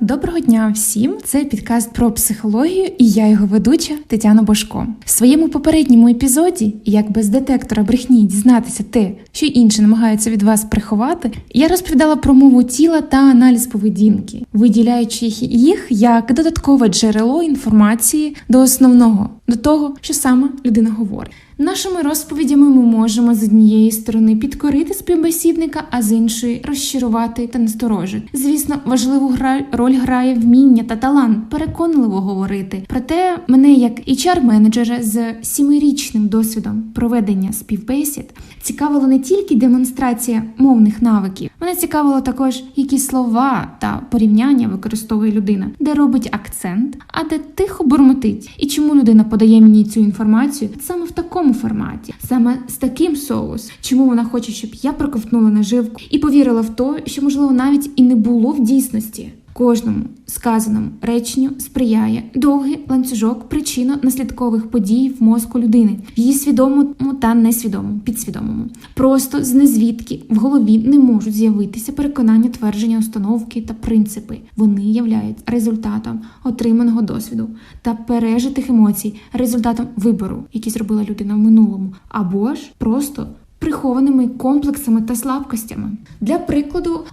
Доброго дня всім! Це підкаст про психологію, і я його ведуча Тетяна Бошко. В своєму попередньому епізоді, як без детектора брехні дізнатися те, що інші намагаються від вас приховати, я розповідала про мову тіла та аналіз поведінки, виділяючи їх як додаткове джерело інформації до основного, до того, що саме людина говорить. Нашими розповідями ми можемо з однієї сторони підкорити співбесідника, а з іншої розчарувати та насторожити. Звісно, важливу гра... роль грає вміння та талант переконливо говорити. Проте мене, як HR-менеджера з сімирічним досвідом проведення співбесід, цікавила не тільки демонстрація мовних навиків, мене цікавило також, які слова та порівняння використовує людина, де робить акцент, а де тихо бурмотить, і чому людина подає мені цю інформацію саме в такому форматі, саме з таким соус, чому вона хоче, щоб я проковтнула наживку і повірила в те, що можливо навіть і не було в дійсності. Кожному сказаному реченню сприяє довгий ланцюжок причинно-наслідкових подій в мозку людини, в її свідомому та несвідомому, підсвідомому. Просто з незвідки в голові не можуть з'явитися переконання, твердження, установки та принципи. Вони являють результатом отриманого досвіду та пережитих емоцій, результатом вибору, який зробила людина в минулому, або ж просто прихованими комплексами та слабкостями. Для прикладу,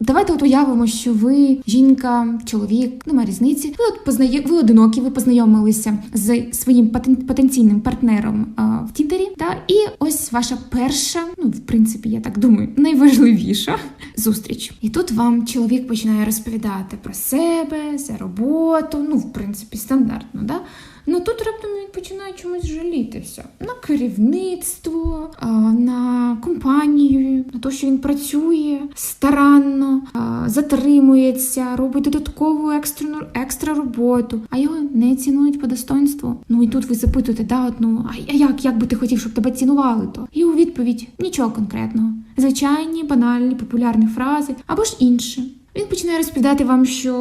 давайте от уявимо, що ви жінка, чоловік, немає різниці. Ви от познає, ви одинокі, ви познайомилися з своїм потенційним партнером в Тіндері. Та і ось ваша перша, ну в принципі, я так думаю, найважливіша зустріч. І тут вам чоловік починає розповідати про себе, за роботу. Ну, в принципі, стандартно, да. Ну тут раптом він починає чомусь жалітися на керівництво, на компанію, на те, що він працює старанно, затримується, робить додаткову екстрену екстра роботу, а його не цінують по достоинству. Ну і тут ви запитуєте, да, ну, а як як би ти хотів, щоб тебе цінували то? І у відповідь нічого конкретного. Звичайні, банальні, популярні фрази або ж інше. Він починає розповідати вам, що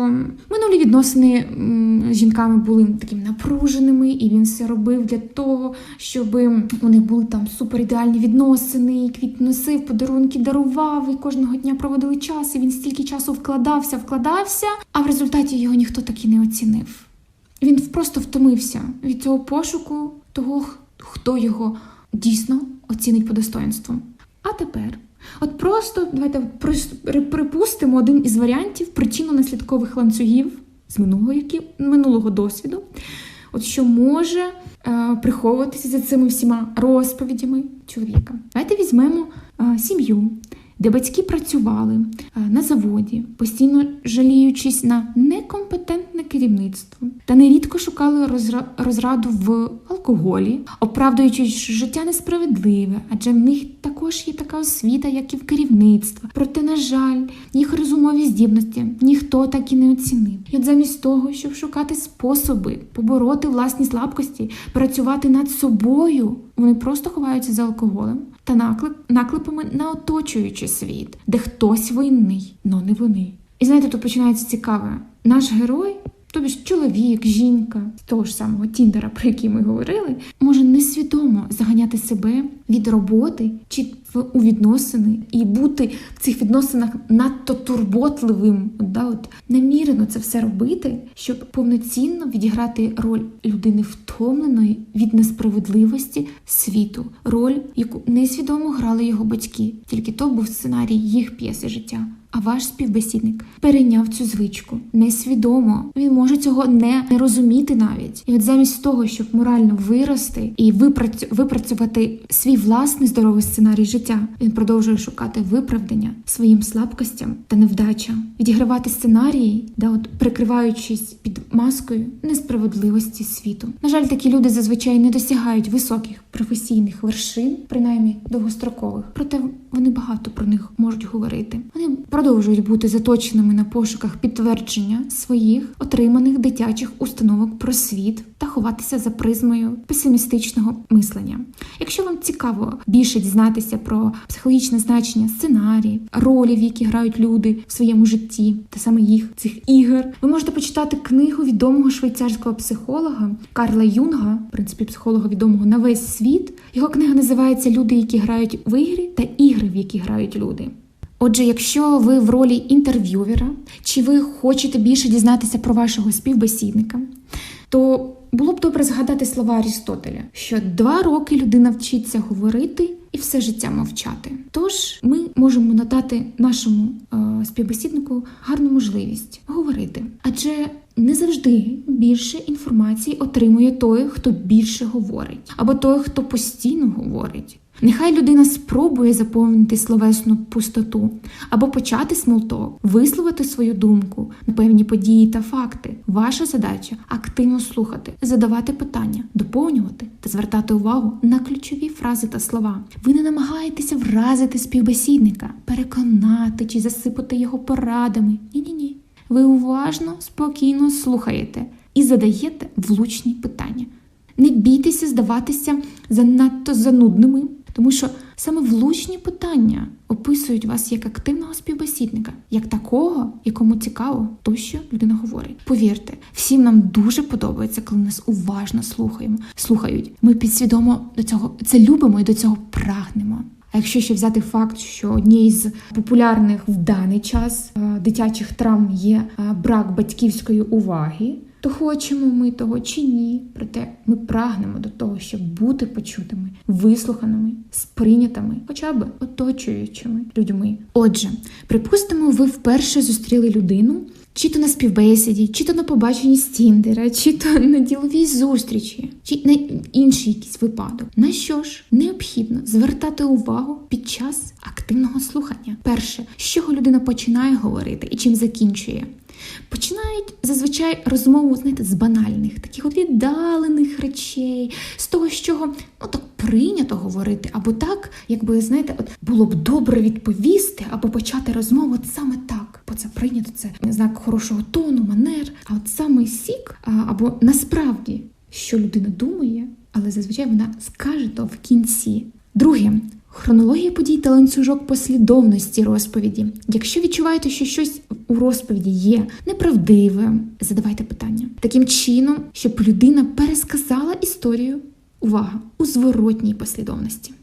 минулі відносини з жінками були такими напруженими, і він все робив для того, щоб у них були там супер ідеальні відносини, і квіт носив, подарунки дарував, і кожного дня проводили час. І він стільки часу вкладався, вкладався, а в результаті його ніхто так і не оцінив. Він просто втомився від цього пошуку того, хто його дійсно оцінить по достоинству. А тепер. От просто давайте припустимо один із варіантів причинно-наслідкових ланцюгів з минулого які, минулого досвіду, от що може е, приховуватися за цими всіма розповідями чоловіка. Давайте візьмемо е, сім'ю, де батьки працювали е, на заводі, постійно жаліючись на некомпетентне керівництво, та нерідко шукали розраду в алкоголі, оправдуючи, що життя несправедливе, адже в них також є така освіта, як і в керівництва. Проте, на жаль, їх розумові здібності ніхто так і не оцінив. І от замість того, щоб шукати способи побороти власні слабкості, працювати над собою, вони просто ховаються за алкоголем та наклеп, наклепами на оточуючий світ, де хтось винний, но не вони. І знаєте, тут починається цікаве. Наш герой Тобі ж чоловік, жінка того ж самого Тіндера, про який ми говорили, може несвідомо заганяти себе від роботи чи у відносини і бути в цих відносинах надто турботливим, да, от намірено це все робити, щоб повноцінно відіграти роль людини втомленої від несправедливості світу, роль, яку несвідомо грали його батьки, тільки то був сценарій їх п'єси життя. А ваш співбесідник перейняв цю звичку несвідомо. Він може цього не розуміти навіть. І от замість того, щоб морально вирости і випрацю... випрацювати свій власний здоровий сценарій життя, він продовжує шукати виправдання своїм слабкостям та невдачам, відігравати сценарії, да, от прикриваючись під маскою несправедливості світу. На жаль, такі люди зазвичай не досягають високих професійних вершин, принаймні довгострокових. Проте вони багато про них можуть говорити. Вони продовжують бути заточеними на пошуках підтвердження своїх отриманих дитячих установок про світ та ховатися за призмою песимістичного мислення. Якщо вам цікаво більше дізнатися про психологічне значення сценаріїв, ролів, які грають люди в своєму житті, та саме їх цих ігор, ви можете почитати книгу відомого швейцарського психолога Карла Юнга, в принципі, психолога відомого на весь світ. Його книга називається Люди, які грають в ігри та ігри, в які грають люди. Отже, якщо ви в ролі інтерв'ювера, чи ви хочете більше дізнатися про вашого співбесідника, то було б добре згадати слова Арістотеля, що два роки людина вчиться говорити і все життя мовчати. Тож ми можемо надати нашому е, співбесіднику гарну можливість говорити, адже не завжди більше інформації отримує той, хто більше говорить, або той, хто постійно говорить. Нехай людина спробує заповнити словесну пустоту або почати смолток, висловити свою думку на певні події та факти. Ваша задача активно слухати, задавати питання, доповнювати та звертати увагу на ключові фрази та слова. Ви не намагаєтеся вразити співбесідника, переконати чи засипати його порадами. Ні, ні, ні. Ви уважно, спокійно слухаєте і задаєте влучні питання. Не бійтеся здаватися занадто занудними, тому що саме влучні питання описують вас як активного співбесідника, як такого, якому цікаво то, що людина говорить. Повірте, всім нам дуже подобається, коли нас уважно слухаємо. Слухають. Ми підсвідомо до цього це любимо і до цього прагнемо. А якщо ще взяти факт, що однією з популярних в даний час е, дитячих травм є е, брак батьківської уваги, то хочемо ми того чи ні. Проте ми прагнемо до того, щоб бути почутими, вислуханими, сприйнятими, хоча б оточуючими людьми. Отже, припустимо, ви вперше зустріли людину. Чи то на співбесіді, чи то на побаченні з Тіндера, чи то на діловій зустрічі, чи на інший якийсь випадок. На що ж необхідно звертати увагу під час активного слухання? Перше, з чого людина починає говорити і чим закінчує. Починають зазвичай розмову знаєте, з банальних, таких от віддалених речей, з того, з чого ну так прийнято говорити, або так, якби знаєте, от було б добре відповісти, або почати розмову саме так, бо це прийнято, це знак хорошого тону, манер. А от саме сік, або насправді, що людина думає, але зазвичай вона скаже то в кінці. Друге. Хронологія подій та ланцюжок послідовності розповіді. Якщо відчуваєте, що щось у розповіді є неправдиве, задавайте питання таким чином, щоб людина пересказала історію. Увага у зворотній послідовності.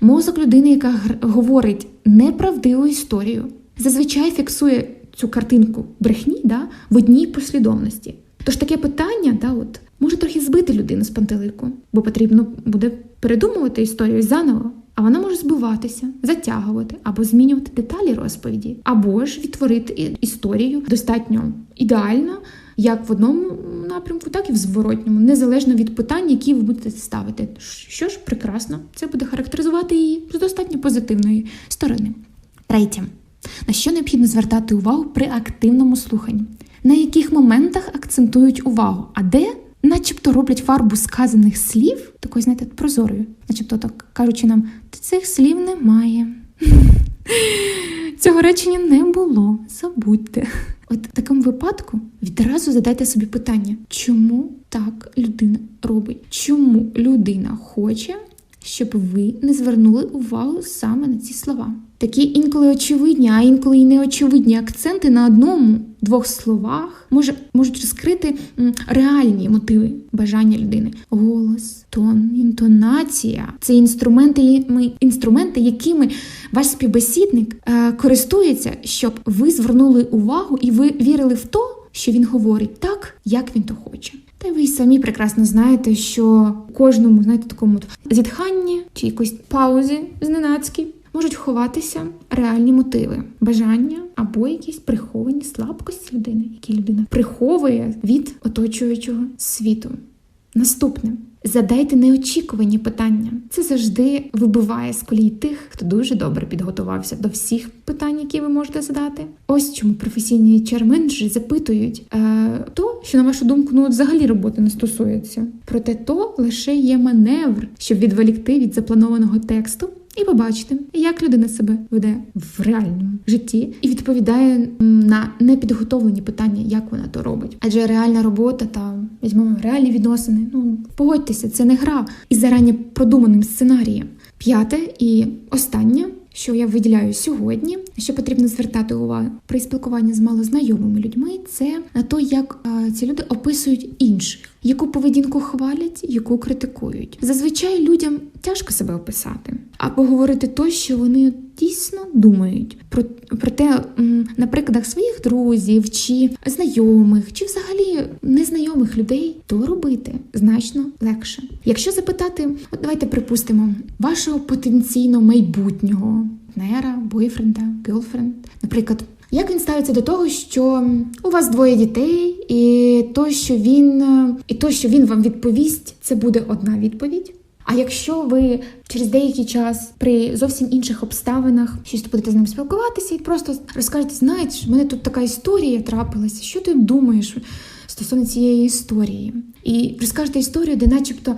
Мозок людини, яка говорить неправдиву історію, зазвичай фіксує цю картинку брехні да, в одній послідовності. Тож таке питання да, от, може трохи збити людину з пантелику, бо потрібно буде передумувати історію заново. А вона може збиватися, затягувати або змінювати деталі розповіді, або ж відтворити історію достатньо ідеально, як в одному напрямку, так і в зворотньому, незалежно від питань, які ви будете ставити. Що ж, прекрасно, це буде характеризувати її з достатньо позитивної сторони. Третє. На що необхідно звертати увагу при активному слуханні? На яких моментах акцентують увагу, а де начебто роблять фарбу сказаних слів, такою, знаєте, прозорою, начебто так кажучи нам, цих слів немає. Цього речення не було. Забудьте. От в такому випадку відразу задайте собі питання, чому так людина робить? Чому людина хоче, щоб ви не звернули увагу саме на ці слова? Такі інколи очевидні, а інколи і неочевидні акценти на одному двох словах може, можуть розкрити реальні мотиви бажання людини. Голос, тон, інтонація це інструменти, інструменти, якими ваш співбесідник е, користується, щоб ви звернули увагу і ви вірили в то, що він говорить так, як він то хоче. Та й ви самі прекрасно знаєте, що кожному знаєте такому зітханні чи якоїсь паузі зненацькій можуть ховатися реальні мотиви, бажання або якісь приховані слабкості людини, які людина приховує від оточуючого світу. Наступне. Задайте неочікувані питання. Це завжди вибиває з колії тих, хто дуже добре підготувався до всіх питань, які ви можете задати. Ось чому професійні чар-менеджери запитують е, то, що на вашу думку, ну взагалі роботи не стосується. Проте то лише є маневр, щоб відволікти від запланованого тексту і побачити, як людина себе веде в реальному житті і відповідає на непідготовлені питання, як вона то робить. Адже реальна робота та візьмемо реальні відносини. Ну погодьтеся, це не гра із зарані продуманим сценарієм. П'яте і останнє. Що я виділяю сьогодні, що потрібно звертати увагу при спілкуванні з малознайомими людьми, це на те, як е, ці люди описують інших, яку поведінку хвалять, яку критикують. Зазвичай людям тяжко себе описати або говорити то, що вони дійсно думають про, про те, на прикладах своїх друзів чи знайомих, чи взагалі незнайомих людей, то робити значно легше. Якщо запитати, от давайте припустимо, вашого потенційно майбутнього партнера, бойфренда, герлфренд, наприклад. Як він ставиться до того, що у вас двоє дітей, і то, що він і то, що він вам відповість, це буде одна відповідь. А якщо ви через деякий час при зовсім інших обставинах щось будете з ним спілкуватися і просто розкажете, знаєш, в мене тут така історія трапилася. Що ти думаєш стосовно цієї історії? І розкажете історію, де, начебто.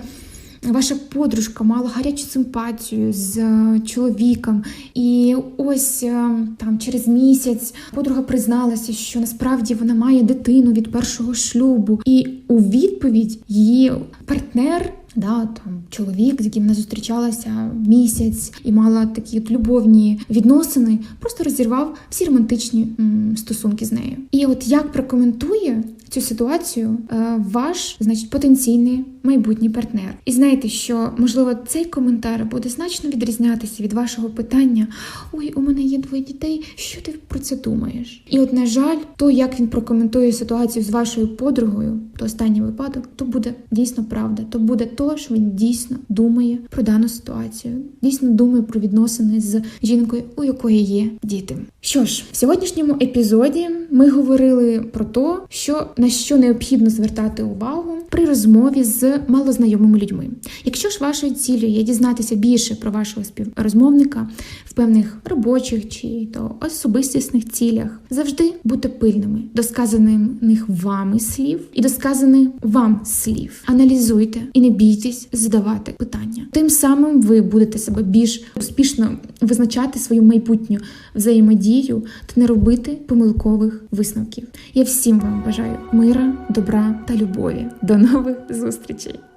Ваша подружка мала гарячу симпатію з е, чоловіком, і ось е, там через місяць подруга призналася, що насправді вона має дитину від першого шлюбу, і у відповідь її партнер. Да, там чоловік, з яким вона зустрічалася місяць і мала такі от любовні відносини, просто розірвав всі романтичні м, стосунки з нею. І от як прокоментує цю ситуацію е, ваш, значить, потенційний майбутній партнер. І знаєте, що можливо цей коментар буде значно відрізнятися від вашого питання: Ой, у мене є двоє дітей. Що ти про це думаєш? І от, на жаль, то як він прокоментує ситуацію з вашою подругою, то останній випадок, то буде дійсно правда. То буде то, що він дійсно думає про дану ситуацію, дійсно думає про відносини з жінкою, у якої є діти. Що ж, в сьогоднішньому епізоді ми говорили про те, що на що необхідно звертати увагу при розмові з малознайомими людьми. Якщо ж вашою цілею є дізнатися більше про вашого співрозмовника в певних робочих чи то особистісних цілях, завжди будьте пильними до сказаних вами слів і до сказаних вам слів. Аналізуйте і не бійтесь задавати питання. Тим самим ви будете себе більш успішно визначати свою майбутню взаємодію та не робити помилкових висновків. Я всім вам бажаю мира, добра та любові. До нових зустрічей!